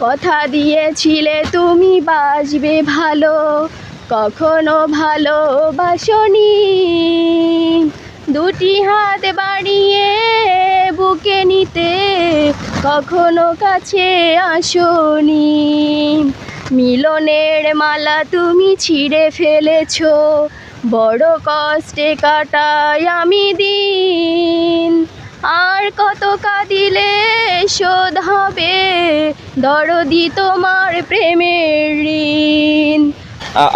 কথা দিয়েছিলে, তুমি বাসবে ভালো। কখনো ভালোবাসনি। দুটি হাত বাড়িয়ে বুকে নিতে কখনো কাছে আসনি। মিলনের মালা তুমি ছিঁড়ে ফেলেছো, বড় কষ্টে কাটাই আমি দিন। আর কত কাঁদিলে শোধ হবে দরদি তোমার প্রেমের ঋণ।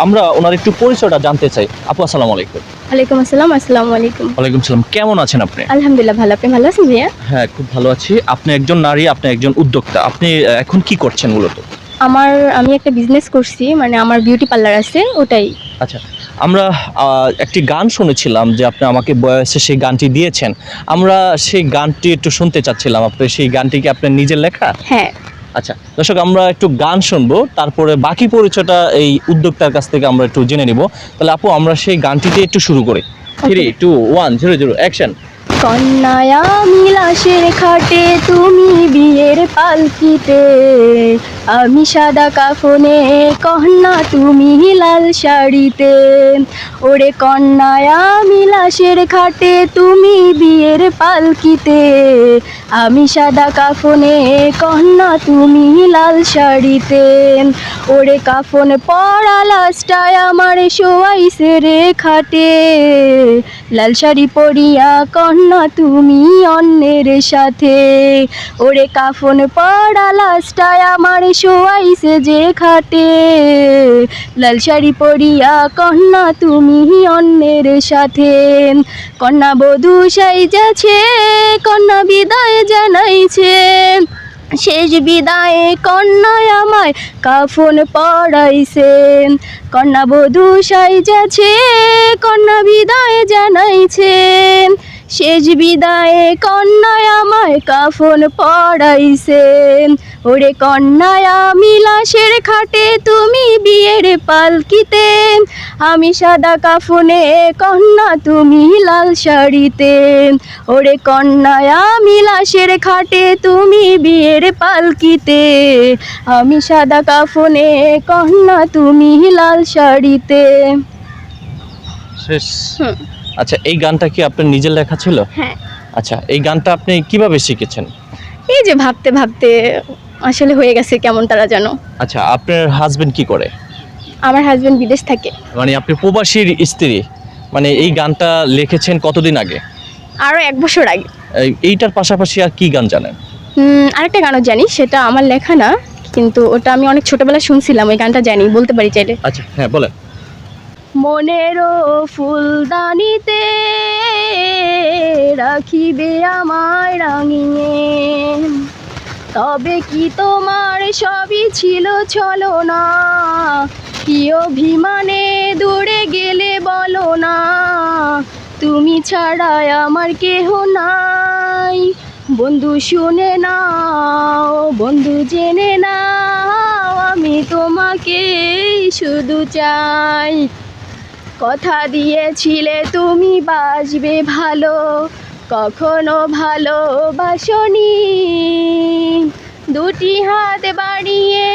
আমরা ওনার একটু পরিচয়টা জানতে চাই। আপু আসসালামু আলাইকুম। ওয়ালাইকুম আসসালাম আসসালামু আলাইকুম। ওয়ালাইকুম সালাম কেমন আছেন আপনি? আলহামদুলিল্লাহ ভালো। আপনি ভালো আছেন ভাইয়া? হ্যাঁ খুব ভালো আছি। আপনি একজন নারী আপনি একজন উদ্যোক্তা। আপনি এখন কি করছেন মূলত? আমার আমি একটা বিজনেস করছি মানে আমার বিউটি পার্লার আছে ওটাই। আচ্ছা আমরা একটি গান শুনেছিলাম যে আপনি আমাকে বয়সে সেই গানটি দিয়েছেন। আমরা সেই গানটি একটু শুনতে চাচ্ছিলাম। আপনি সেই গানটি কি আপনার নিজের লেখা? হ্যাঁ। আচ্ছা দর্শক আমরা একটু গান শুনব তারপরে বাকি পরিচয়টা এই উদ্যোক্তার কাছ থেকে আমরা একটু জেনে নিব। তাহলে আপু আমরা সেই গানটিতে একটু শুরু করি। Three two one zero zero action কন্যায়া মিলাসের খাটে তুমি বিয়ের পালকিতে। আমি সাদা কাফনে কন্যা, তুমি লাল শাড়িতে। ওরে কন্যায়া মিলাসের খাটে তুমি বিয়ের পালকিতে। আমি সাদা কাফনে কন্যা, তুমি লাল শাড়িতে। ওরে কাফন পরা লাস্টায় আমার শোয়াইছে রে খাটে। লাল শাড়ি পরিয়া কন্যা তুমি অন্যের সাথে। ওরে কাফন পড়া লাস্টায় আমার শোয়াইছে যে খাটে। লাল শাড়ি পরিয়া কন্যা তুমি অন্যের সাথে। কন্যা বধূ সাইজাছে কন্যা বিদায় জানাইছে। শেষ বিদায়ে কন্যায় আমায় কাফন পড়াইছে। কন্যা বধূ সাইজাছে কন্যা বিদায় জানাইছে। শেষ বিদায়ে কন্যায় আমায় কাফন পড়াইছে। ওরে কন্যায় আমি লাশের খাটে তুমি বিয়ের পালকিতে। আমি সাদা কাফনে কন্যা তুমি লাল শাড়িতে। ওরে কন্যায় আমি লাশের খাটে তুমি বিয়ের পালকিতে। আমি সাদা কাফনে কন্যা তুমি লাল শাড়িতে। শেষ। আচ্ছা এই গানটা কি আপনার নিজের লেখা ছিল? হ্যাঁ। আচ্ছা এই গানটা আপনি কীভাবে শিখেছেন? এই যে ভাবতে ভাবতে আসলে হয়ে গেছে কেমন তারা জানো। আচ্ছা আপনার হাজবেন্ড কি করে? আমার হাজবেন্ড বিদেশ থাকে। মানে আপনি প্রবাসীর স্ত্রী মানে এই গানটা লিখেছেন কতদিন আগে? আরও এক বছর আগে। এই- এইটার পাশাপাশি আর কি গান জানেন? আরেকটা গানও জানি সেটা আমার লেখা না কিন্তু ওটা আমি অনেক ছোটবেলায় শুনছিলাম ওই গানটা জানি বলতে পারি চাইলে। আচ্ছা হ্যাঁ বলেন। মনেরও ফুলদানিতে রাখিবে আমায় রাঙিয়ে। তবে কি তোমার সবই ছিল চলো না কি অভিমানে দূরে গেলে বলো না? তুমি ছাড়া আমার কেহ নাই। বন্ধু শুনে নাও, বন্ধু জেনে নাও, আমি তোমাকে শুধু চাই। কথা দিয়েছিলে, তুমি বাসবে ভালো। কখনো ভালোবাসনি দুটি হাত বাড়িয়ে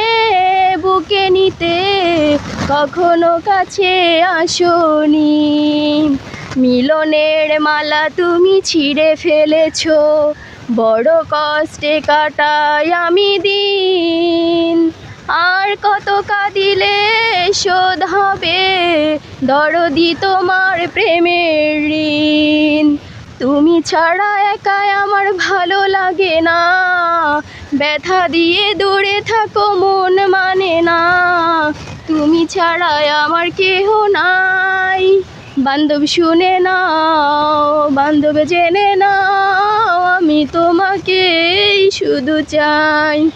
বুকে নিতে কখনো কাছে আসনি। মিলনের মালা তুমি ছিঁড়ে ফেলেছো, বড় কষ্টে কাটাই আমি দিন। আর কত কাঁদিলে শোধ হবে? দরদি তোমার প্রেমের ঋণ। তুমি ছাড়া একাই আমার ভালো লাগে না। ব্যথা দিয়ে দূরে থাকো, মন মানে না। তুমি ছাড়া আমার কেহ নাই। বান্ধব শুনে নাও, বান্ধব জেনে নাও, আমি তোমাকে শুধু চাই।